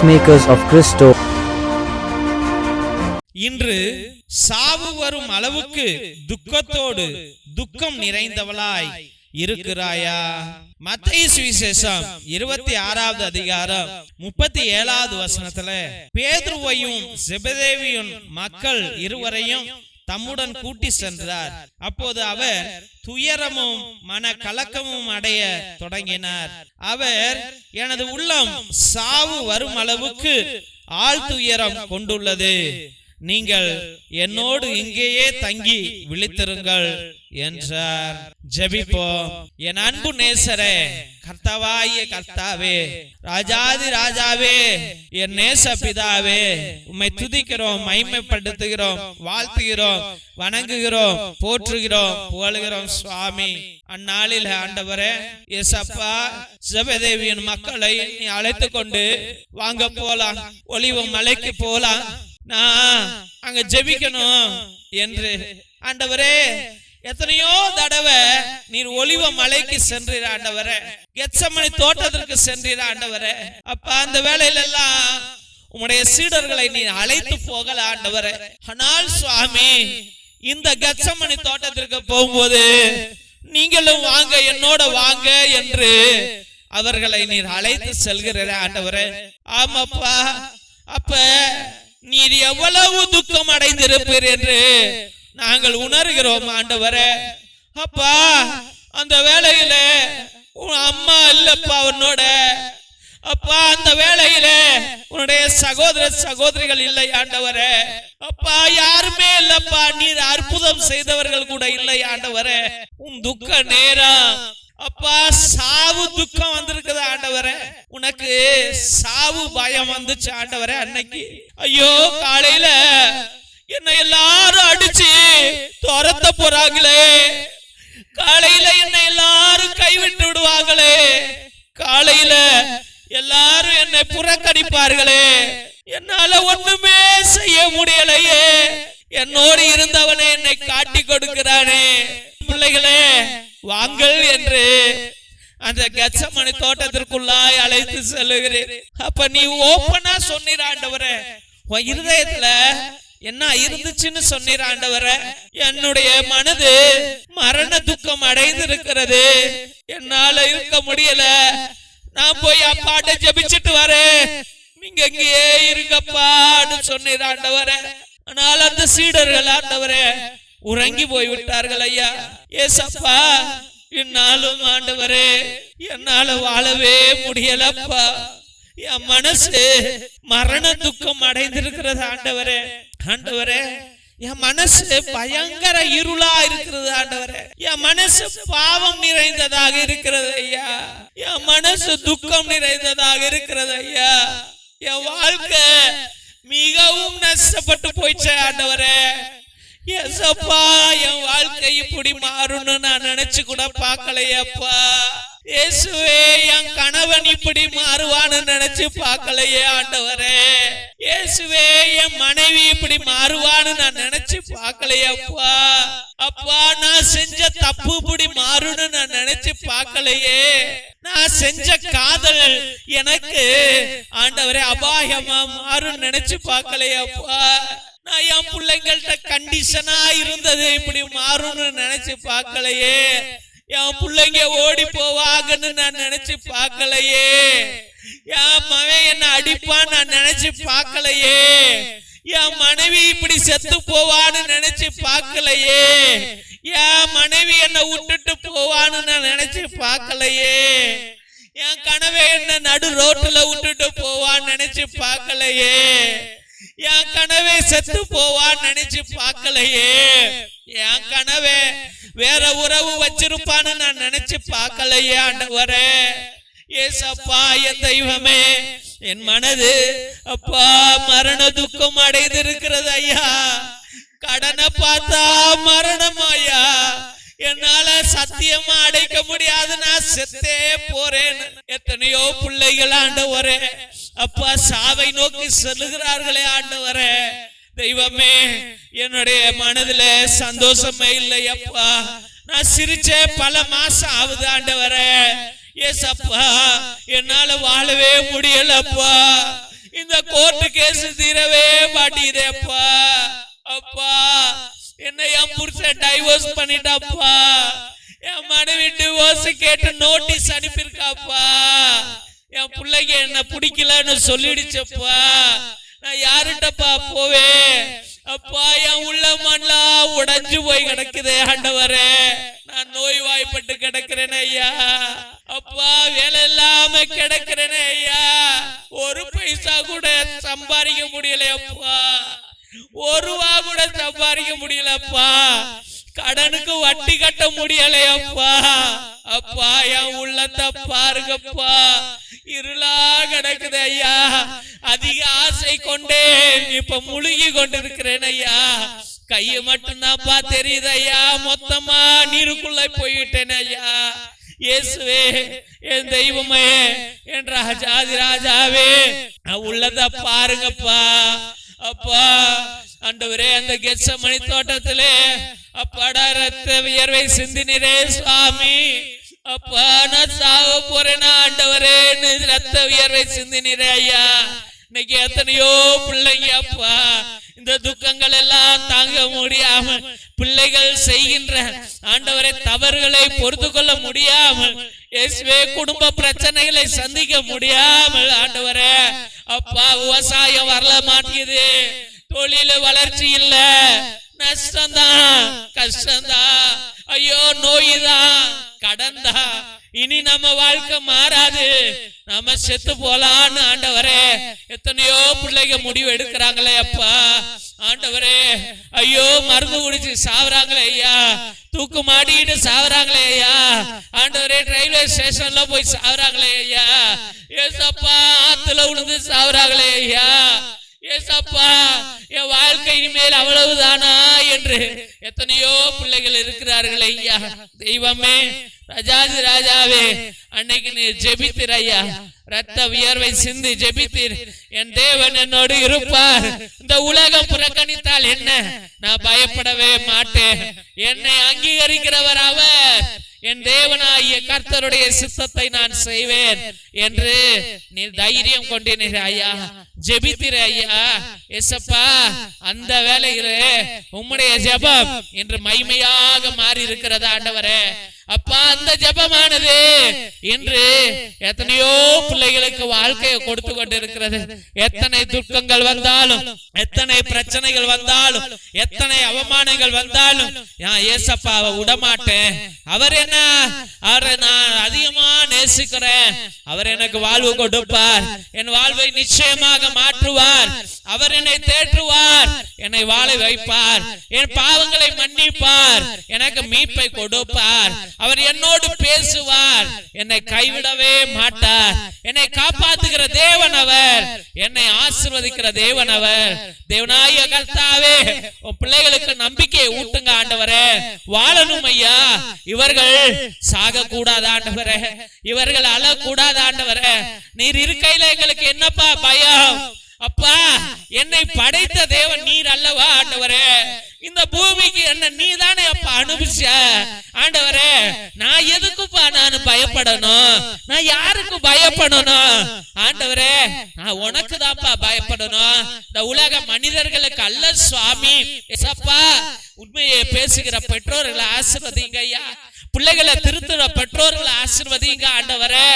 Peacemakers of Christo. இன்று சாவு வரும் அளவுக்கு துக்கத்தோடு துக்கம் நிறைந்தவளாய் இருக்கிறாயா மத்திய சுவிசேஷம் இருபத்தி ஆறாவது அதிகாரம் முப்பத்தி ஏழாவது வசனத்துல பேதுருவையும் செபதேவியும் மக்கள் இருவரையும் தம்முடன் கூட்டி சென்றார். அப்போது அவர் துயரமும் மன கலக்கமும் அடைய தொடங்கினார். அவர் எனது உள்ளம் சாவு வரும் அளவுக்கு ஆழ்துயரம் கொண்டுள்ளது. நீங்கள் என்னோடு இங்கேயே தங்கி விழித்திருங்கள். என்றார். ஜெபிப்போம். என் அன்பு நேசரே கர்த்தாவாய கர்த்தாவே ராஜாதி ராஜாவே என் நேச பிதாவே உம்மை துதிக்கிறோம் மைமைப்படுத்துகிறோம் வாழ்த்துகிறோம் வணங்குகிறோம் போற்றுகிறோம் புகழ்கிறோம் சுவாமி. அந்நாளில் ஆண்டவரே எசப்பா ஜெபதேவியின் மக்களை நீ அழைத்து கொண்டு வாங்க போலாம் ஒளிவு மலைக்கு போலாம். நான் அங்க ஜெபிக்கணும் என்று. ஆண்டவரே எத்தனையோ தடவை நீர் ஒளிவ மலைக்கு சென்றீர் ஆண்டவர. எச்சமணி தோட்டத்திற்கு சென்றீர் ஆண்டவர. அப்ப அந்த வேலையில எல்லாம் உம்முடைய சீடர்களை நீ அழைத்து போகல ஆண்டவர. ஆனால் சுவாமி இந்த கச்சமணி தோட்டத்திற்கு போகும்போது நீங்களும் வாங்க என்னோட வாங்க என்று அவர்களை நீர் அழைத்து செல்கிற ஆண்டவரே. ஆமாப்பா அப்ப நீர் எவ்வளவு துக்கம் அடைந்திருப்பீர் என்று நாங்கள் உணர்கிறோம் ஆண்டவரே. அப்பா அந்த வேலையில உன் அம்மா இல்லப்பா உன்னோட. அப்பா அந்த வேலையில உன்னுடைய சகோதர சகோதரிகள் இல்லை ஆண்டவரே. அப்பா யாருமே இல்லப்பா நீர் அற்புதம் செய்தவர்கள் கூட இல்லை ஆண்டவரே. உன் துக்க நேரம். அப்பா சாவு துக்கம் வந்திருக்குது ஆண்டவரே. உனக்கு சாவு பயம் வந்துச்சு ஆண்டவரே அன்னைக்கு. ஐயோ காலையில என்னை எல்லாரும் அடிச்சு துரத்த போறாங்களே. காலையில என்னை எல்லாரும் கைவிட்டு விடுவாங்களே. காலையில எல்லாரும் என்னை புறக்கணிப்பார்களே. என்னால ஒண்ணுமே செய்ய முடியலையே. என்னோடு இருந்தவனே என்னை காட்டி கொடுக்கிறானே. பிள்ளைகளே வாங்கள் என்று அந்த கச்சமணி தோட்டத்திற்குள்ளாய் அழைத்து செல்லுகிறேன். அப்ப நீ ஓப்பனா சொன்னிராண்டவரே உன் இருதயத்துல என்ன இருந்துச்சுன்னு சொன்னீர் ஆண்டவரே? என்னுடைய மனது மரண துக்கம் அடைந்திருக்கிறது. என்னால இருக்க முடியல. நான் போய் அப்பாட்ட ஜெபிச்சிட்டு வரேன். நீங்க இங்கேயே இருங்கப்பான்னு சொன்னீர் ஆண்டவரே. ஆனால் அந்த சீடர்கள் ஆண்டவரே உறங்கி போய் விட்டார்கள் ஐயா. ஏசப்பா என்னாலும் ஆண்டவரே என்னால வாழவே முடியலப்பா. என் மனசு மரண துக்கம் அடைந்திருக்கிறது ஆண்டவரே. ஆண்டவரே என் மனசு பயங்கர இருளா இருக்கிறது ஆண்டவரே. என் மனசு பாவம் நிறைந்ததாக இருக்கிறது ஐயா. என் மனசு துக்கம் நிறைந்ததாக இருக்கிறது ஐயா. என் வாழ்க்கை மிகவும் நஷ்டப்பட்டு போயிடுச்சு ஆண்டவரே. என் வாழ்க்கை இப்படி மாறும்னு நான் நினைச்சு கூட பார்க்கலையப்பா இயேசுவே என் கணவன் இப்படி மாறுவான்னு நினைச்சு பார்க்கலையே ஆண்டவரே. இயேசுவே என் மனைவி இப்படி மாறுவான்னு நான் நினைச்சு பார்க்கலையே அப்பா. அப்பா நான் செஞ்ச தப்பு இப்படி மாறும்னு நான் நினைச்சு பார்க்கலையே. நான் செஞ்ச காதல் எனக்கு ஆண்டவரே அபாயமா மாறும் நினைச்சு பார்க்கலையே அப்பா. நான் என் பிள்ளைங்கள்ட்ட கண்டிஷனா இருந்தது இப்படி மாறும்னு நினைச்சு பார்க்கலையே. என் பிள்ளைங்க ஓடி போவாங்கன்னு நான் நினைச்சு பார்க்கலையே. என் மகன் என்ன அடிப்பான்னு நான் நினைச்சு பார்க்கலையே. என் மனைவி இப்படி செத்து போவான்னு நினைச்சு பார்க்கலையே. என் மனைவி என்ன விட்டுட்டு போவான்னு நான் நினைச்சு பார்க்கலையே. என் கனவை என்ன நடு ரோட்டுல விட்டுட்டு போவான்னு நினைச்சு பார்க்கலையே. என் கனவே செத்து போவான்னு நினைச்சு பார்க்கலையே. என் கனவே வேற உறவு வச்சிருப்பான்னு நான் நினைச்சு பார்க்கலையே ஆண்டவரே. ஏசப்பா என் தெய்வமே என் மனது அப்பா மரண துக்கம் அடைந்திருக்கிறது ஐயா. கடனை பார்த்தா மரணம் ஐயா. என்னால சத்தியமா அடைக்க முடியாது நான் செத்தே போறேன் எத்தனையோ பிள்ளைகள் ஆண்டவரே அப்பா சாவை நோக்கி செல்லுகிறார்களே ஆண்டவரே. தெய்வமே என்னுடைய மனதுல சந்தோஷமே இல்லை அப்பா நான் சிரிச்சேன் பல மாசம் ஆகுது ஆண்டவரே. ஏசப்பா என்னால வாழவே முடியலப்பா. இந்த கோர்ட்டு கேஸ் தீரவே மாட்டேங்குதே அப்பா அப்பா என்ன என் புருஷன் டைவோர்ஸ் பண்ணிட்டாப்பா. என் மனைவி டிவோர்ஸ் கேட்டு நோட்டீஸ் அனுப்பியிருக்காப்பா. என் பிள்ளைங்க என்ன பிடிக்கலன்னு சொல்லிடுச்சப்பா. நான் யாருட்டப்பா போவேன்? அப்பா என் உள்ள மண்ணெல்லாம் உடைஞ்சு போய் கிடக்குதே ஆண்டவரே. நான் நோய் வாய்ப்பட்டு ஐயா. அப்பா வேலை இல்லாம கிடக்கிறேனே ஐயா. ஒரு பைசா கூட சம்பாதிக்க முடியல அப்பா. ஒரு ரூபா கூட சம்பாதிக்க முடியலப்பா கடனுக்கு வட்டி கட்ட முடியலையப்பா அப்பா. என் உள்ளத்தை பாருங்கப்பா இருளா கிடக்குது ஐயா. அதிக ஆசை கொண்டே இப்ப முழுகி கொண்டிருக்கிறேன் ஐயா. கையை மட்டும்தான்ப்பா தெரியுது ஐயா. மொத்தமா நீருக்குள்ள போய்விட்டேன் ஐயா. இயேசுவே என் தெய்வமே என் ராஜாதி ராஜாவே நான் உள்ளத பாருங்கப்பா. அப்பா ஆண்டவரே அந்த கெச்சமணி தோட்டத்திலே அப்பாடா ரத்த வியர்வை சிந்தினரே சுவாமி. அப்பா நான் சாக போறேனா ஆண்டவரே ரத்த வியர்வை சிந்தினரே ஐயா. இன்னைக்கு எத்தனையோ பிள்ளைங்க அப்பா இந்த துக்கங்கள் எல்லாம் தாங்க முடியாம பிள்ளைகள் செய்கின்ற ஆண்டவரை தவறுகளை பொறுத்து கொள்ள முடியாமல் இயேசுவே குடும்ப பிரச்சனைகளை சந்திக்க முடியாமல் ஆண்டவரே அப்பா விவசாயம் வரல மாட்டேங்குது தொழில வளர்ச்சி இல்ல நஷ்டம்தான் கஷ்டம்தான் ஐயோ நோய்தான் கடந்தா இனி நம்ம வாழ்க்கை மாறாது நாம செத்து போலான்னு ஆண்டவரே எத்தனையோ பிள்ளைங்க முடிவு எடுக்கிறாங்களே அப்பா. ஆண்டவரே ஐயோ மருந்து குடிச்சு சாவறாங்களே ஐயா. தூக்கு மாட்டிக்கிட்டு சாவறாங்களே ஐயா. ஆண்டவரே ரயில்வே ஸ்டேஷன்ல போய் சாவறாங்களே ஐயா. ஏசப்பா ஆத்துல விழுந்து சாவறாங்களே ஐயா. ஏசப்பா என் வாழ்க்கை இனிமேல் அவ்வளவுதானா என்று எத்தனையோ பிள்ளைகள் இருக்கிறார்கள் ஐயா. தெய்வமே ராஜாதி ராஜாவே அன்னைக்கு நீ ஜெபித்திர ஐயா ரத்த வியர்வை சிந்தி ஜெபித்தீர். என் தேவன் என்னோடு இருப்பார். இந்த உலகம் புறக்கணித்தால் என்ன? நான் பயப்படவே மாட்டேன். என்னை அங்கீகரிக்கிறவர் அவர். என் தேவனாகிய கர்த்தருடைய சித்தத்தை நான் செய்வேன். என்று நீ தைரியம் கொண்டீர். ஐயா. ஜெபித்திர ஐயா எசப்பா அந்த வேலையிலே உம்முடைய ஜெபம் இன்று மைமையாக மாறி இருக்கிறதா ஆண்டவரே. அப்பா அந்த ஜெபமானது இன்று எத்தனையோ பிள்ளைகளுக்கு வாழ்க்கையை கொடுத்து கொண்டிருக்கிறது. எத்தனை துக்கங்கள் வந்தாலும் எத்தனை பிரச்சனைகள் வந்தாலும் எத்தனை அவமானங்கள் வந்தாலும் நான் ஏசப்பாவை விடமாட்டேன். அவர் என்ன? அவரை நான் அதிகமா நேசிக்கிறேன். அவர் எனக்கு வாழ்வு கொடுப்பார். என் வாழ்வை நிச்சயமாக மாற்றுவார். அவர் என்னை தேற்றுவார். என்னை வாழ வைப்பார். என் பாவங்களை மன்னிப்பார். எனக்கு மீட்பை கொடுப்பார். அவர் என்னோடு பேசுவார். என்னை கைவிடவே மாட்டார். என்னை காப்பாத்துகிற தேவன் அவர். என்னை ஆசிர்வதிக்கிற தேவன் அவர் தேவனாய கர்த்தாவே பிள்ளைகளுக்கு நம்பிக்கையை ஊட்டுங்க ஆண்டவரே. வாழணும் ஐயா. இவர்கள் சாக கூடாது ஆண்டவரே. இவர்கள் அழக்கூடாது ஆண்டவரே. நீர் இருக்கையில எங்களுக்கு என்னப்பா பயம்? அப்பா என்னை படைத்த தேவன் நீர் அல்லவா ஆண்டவரே? இந்த பூமிக்கு என்ன நீ தானே அப்பா அனுப்பிச்ச? ஆண்டவரே நான் எதுக்குப்பா நான் பயப்படணும்? நான் யாருக்கு பயப்படணும்? ஆண்டவரே நான் உனக்கு தான்ப்பா பயப்படணும். இந்த உலக மனிதர்களுக்கு அல்ல சுவாமி. எசப்பா உண்மையை பேசுகிற பெற்றோர்களை ஆசிர்வதிங்க ஐயா. பிள்ளைகளை திருத்துற பெற்றோர்களை ஆசிர்வதிங்க ஆண்டவரே.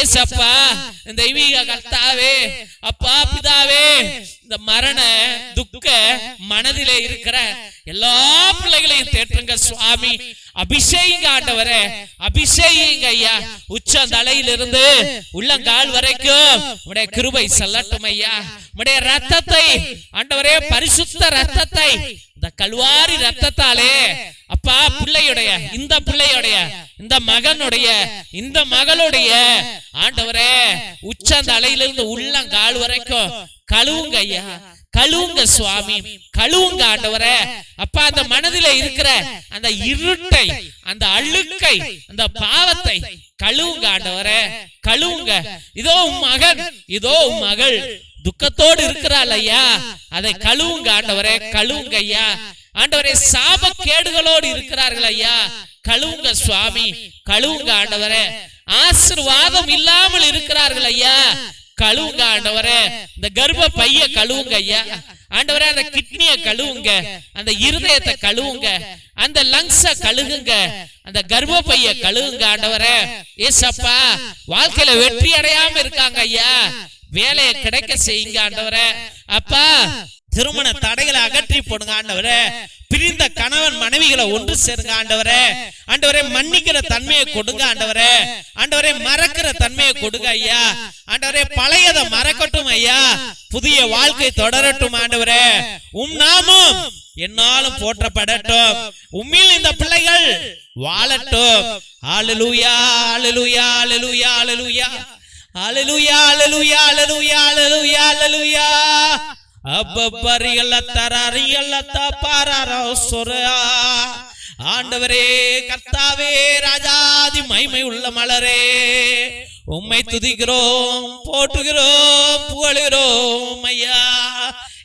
ஏசப்பா தெய்வீக கர்த்தாவே அப்பா பிதாவே இந்த மரண துக்க மனதிலே இருக்கிற எல்லா பிள்ளைகளையும் தேற்றுங்க சுவாமி. அபிஷேகிங்க ஆண்டவரே. அபிஷேகிங்க ஐயா. உச்ச தலையிலிருந்து உள்ளங்கால் வரைக்கும் உடைய கிருபை செல்லட்டும் ஐயா. உடைய ரத்தத்தை ஆண்டவரே பரிசுத்த ரத்தத்தை இந்த கல்வாரி ரத்தத்தாலே அப்பா பிள்ளையுடைய இந்த பிள்ளையுடைய இந்த மகனுடைய இந்த மகளுடைய ஆண்டவரே உச்சந்த அலையிலிருந்து உள்ளங்கால் வரைக்கும் கழுவுங்க ஐயா கழுவுங்க சுவாமி கழுவுங்க ஆண்டவரே. அப்பா அந்த மனதில இருக்கிற அந்த இருட்டை அந்த அழுக்கை அந்த பாவத்தை கழுவுங்க ஆண்டவரே கழுவுங்க. இதோ உன் மகன் இதோ உன் மகள் துக்கத்தோடு இருக்கிறாள் ஐயா. அதை கழுவுங்க ஆண்டவரே கழுவுங்க ஐயா. ஆண்டவரே சாப கேடுகளோடு இருக்கிறார்கள் ஐயா. கழுவுங்க சுவாமி கழுவுங்க ஆண்டவரே. ஆசிர்வாதம் இல்லாமல் இருக்கிறார்கள் ஐயா. கழுவுங்க ஆண்டவரே. இந்த கர்ப்ப பைய கழுவுங்க ஐயா. ஆண்டவரே அந்த கிட்னிய கழுவுங்க. அந்த இருதயத்தை கழுவுங்க. அந்த லங்ஸ கழுகுங்க. அந்த கர்ப்ப பைய கழுவுங்க ஆண்டவரே. ஏசப்பா வாழ்க்கையில வெற்றி அடையாம இருக்காங்க ஐயா. வேலையை கிடைக்க செய்யுங்க ஆண்டவரே. அப்பா திருமண தடைகளை அகற்றி போடுங்க ஆண்டவரே. பிரிந்த கணவன் மனைவிகளை ஒன்று சேருங்க ஆண்டவரே. ஆண்டவரே மன்னிக்கிற தன்மையை கொடுங்க ஆண்டவரே. ஆண்டவரே மறக்கிற தன்மையை கொடுங்க ஐயா. ஆண்டவரே பழையதை மறக்கட்டும் ஐயா. புதிய வாழ்க்கை தொடரட்டும் ஆண்டவரே. உம் நாமும் என்னாலும் போற்றப்படட்டும். உண்மையில் இந்த பிள்ளைகள் வாழட்டும். ஹalleluya ஹalleluya ஹalleluya ஹalleluya. ஹalleluya ஹalleluya ஹalleluya ஹalleluya ஹalleluya. அப்பப்பரியல்ல தரரியல்ல தப்பாரோ சொரா ஆண்டவரே கர்த்தாவே ராஜாதி மைமை உள்ள மலரே. உம்மை துதிக்கிறோம் போட்டுகிறோம் புகழுகிறோம் ஐயா.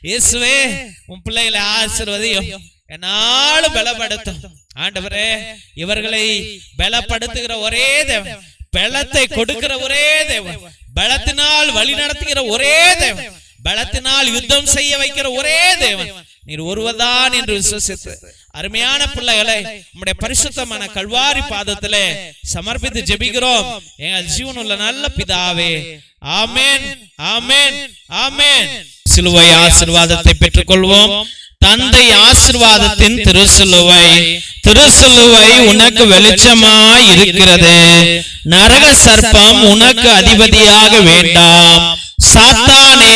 இயேசுவே உன் பிள்ளைகளை ஆசிர்வதியும். என்னாலும் பலப்படுத்தும். ஆண்டவரே இவர்களை பலப்படுத்துகிற ஒரே தேவன். பலத்தை கொடுக்கிற ஒரே தேவன். பலத்தினால் வழி நடத்துகிற ஒரே தேவன். பலத்தினால் யுத்தம் செய்ய வைக்கிற ஒரே தேவன். நீர் ஒருவதான் என்று விசுவசித்து அருமையான பிள்ளைகளை நம்முடைய பரிசுத்தமான கல்வாரி பாதத்திலே சமர்ப்பித்து ஜெபிக்கிறோம். எங்கள் ஜீவன் உள்ள நல்ல பிதாவே ஆமேன் ஆமேன் ஆமேன். சிலுவை ஆசீர்வாதத்தை பெற்றுக்கொள்வோம். தந்தை ஆசிர்வாதத்தின் திருசிலுவை திருசிலுவை உனக்கு வெளிச்சமாய் இருக்கிறது. நரக சர்ப்பம் உனக்கு அதிபதியாக வேண்டாம். சாத்தானே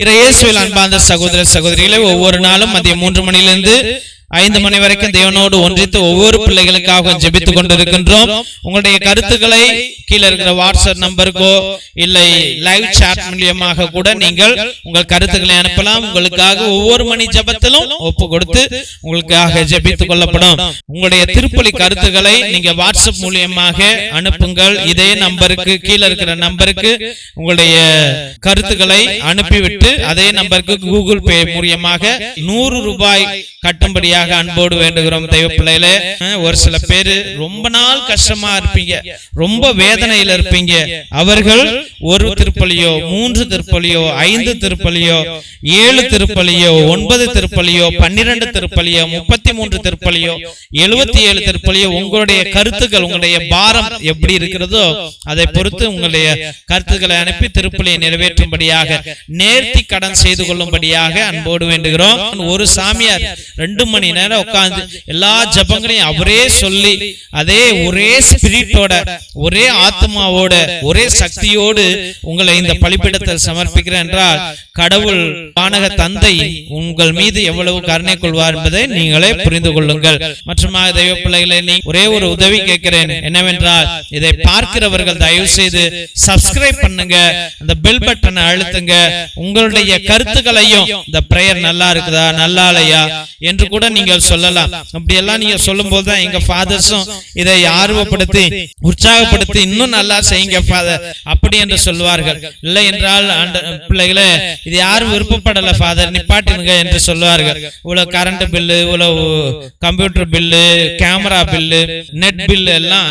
இறையேசுவில் அன்பார்ந்த சகோதர சகோதரிகளை ஒவ்வொரு நாளும் மதியம் மூன்று மணியிலிருந்து ஐந்து மணி வரைக்கும் தேவனோடு ஒன்றித்து ஒவ்வொரு பிள்ளைகளுக்காக ஜெபித்துக் கொண்டிருக்கின்றோம். உங்களுடைய கருத்துக்களை கீழே இருக்கிற வாட்ஸ்அப் நம்பருக்கோ இல்லை லைவ் சாட் மூலியமாக கூட நீங்கள் உங்கள் கருத்துக்களை அனுப்பலாம். உங்களுக்காக ஒவ்வொரு மணி ஜெபத்திலும் ஒப்பு கொடுத்து உங்களுக்காக ஜபித்துக் கொள்ளப்படும். உங்களுடைய திருப்பலி கருத்துக்களை நீங்க வாட்ஸ்அப் மூலியமாக அனுப்புங்கள். இதே நம்பருக்கு கீழே இருக்கிற நம்பருக்கு உங்களுடைய கருத்துக்களை அனுப்பிவிட்டு அதே நம்பருக்கு கூகுள் பே மூலியமாக நூறு ரூபாய் கட்டும்படியாக அன்போடு வேண்டுகிறோம். தெய்வ பிள்ளையில ஒரு சில பேரு ரொம்ப நாள் கஷ்டமா இருப்பீங்க. ரொம்ப வேத வேதனையில் இருப்பீங்க. அவர்கள் ஒரு திருப்பலியோ மூன்று திருப்பலியோ ஐந்து திருப்பலியோ ஏழு திருப்பலியோ ஒன்பது திருப்பலியோ பன்னிரண்டு திருப்பலியோ முப்பத்தி மூன்று திருப்பலியோ எழுபத்தி ஏழு திருப்பலியோ உங்களுடைய கருத்துக்கள் உங்களுடைய பாரம் எப்படி இருக்கிறதோ அதை பொறுத்து உங்களுடைய கருத்துக்களை அனுப்பி திருப்பலியை நிறைவேற்றும்படியாக நேர்த்தி கடன் செய்து கொள்ளும்படியாக அன்போடு வேண்டுகிறோம். ஒரு சாமியார் ரெண்டு மணி நேரம் உட்கார்ந்து எல்லா ஜபங்களையும் அவரே சொல்லி அதே ஒரே ஸ்பிரிட்டோட ஒரே ஆத்மாவோட ஒரே சக்தியோடு உங்களை இந்த பலிப்பிடத்தில் சமர்ப்பிக்கிறேன் என்றால் கடவுள் வானக தந்தை உங்கள் மீது எவ்வளவு கருணை கொள்வார் என்பதை நீங்களே புரிந்து கொள்ளுங்கள். மற்றுமாக தெய்வ பிள்ளைகளை நீ ஒரே ஒரு உதவி கேட்கிறேன். என்னவென்றால் இதை பார்க்கிறவர்கள் தயவு செய்து சப்ஸ்கிரைப் பண்ணுங்க. அந்த பெல் பட்டனை அழுத்துங்க. உங்களுடைய கருத்துக்களையும் இந்த பிரேயர் நல்லா இருக்குதா நல்லா இல்லையா என்று கூட நீங்கள் சொல்லலாம். அப்படி எல்லாம் நீங்க சொல்லும் போதுதான் எங்க ஃபாதர்ஸும் இதை ஆர்வப்படுத்தி உற்சாகப்படுத்தி இன்னும் நல்லா செய்யுங்க ஃபாதர் அப்படி என்று சொல்வார்கள். இல்லை என்றால் பிள்ளைகளே இது யாரும் விருப்பப்படல ஃபாதர் நிப்பாட்டினுங்க என்று சொல்வார்கள். இவ்வளவு கரண்ட் பில்லு இவ்வளவு computer bill camera bill net bill எல்லாம்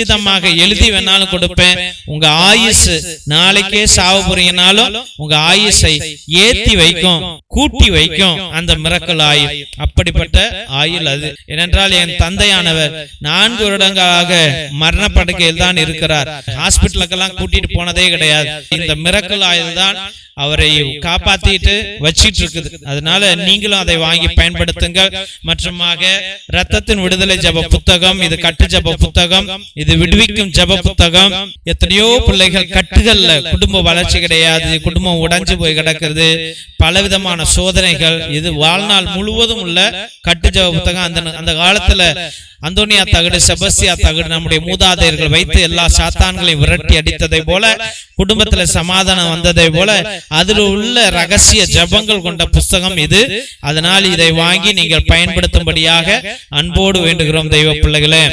கச்சிதமாக எழுதி வேணாலும் கொடுப்பேன். உங்க ஆயுசு நாளைக்கே சாவு போறீங்கனாலும் உங்க ஆயுசை ஏத்தி வைக்கும் கூட்டி வைக்கும். அந்த மிரக்கல் ஆயுள். அப்படிப்பட்ட ஆயுள் அது. ஏனென்றால் என் தந்தையானவர் நான்கு வருடங்களாக மரணப்படுக்கையில் தான் இருக்கிறார். ஹாஸ்பிட்டலுக்கெல்லாம் கூட்டிட்டு போனதே கிடையாது. இந்த மிரக்கல் ஆயுள் தான் அவரை காப்பாத்திட்டு வச்சிட்டு இருக்குது அதனால நீங்களும் அதை வாங்கி பயன்படுத்துங்கள். மற்றுமாக ரத்தத்தின் விடுதலை ஜப புத்தகம் இது கட்டு ஜப புத்தகம் இது விடுவிக்கும் ஜப புத்தகம். எத்தனையோ பிள்ளைகள் கட்டுகள்ல குடும்ப வளர்ச்சி கிடையாது. குடும்பம் உடைஞ்சு போய் கிடக்குது பலவிதமான சோதனைகள். இது வாழ்நாள் முழுவதும் உள்ள கட்டு ஜப புத்தகம். அந்த அந்த காலத்துல அந்தோனியா தகடு செபஸ்தியா தகடு நம்முடைய மூதாதையர்கள் வைத்து எல்லா சாத்தான்களையும் விரட்டி அடித்ததை போல குடும்பத்துல சமாதானம் வந்ததை போல அதில் உள்ள ரகசிய ஜபங்கள் கொண்ட புஸ்தகம் இது. அதனால் இதை வாங்கி நீங்கள் பயன்படுத்தும்படியாக அன்போடு வேண்டுகிறோம் தெய்வ பிள்ளைகளே.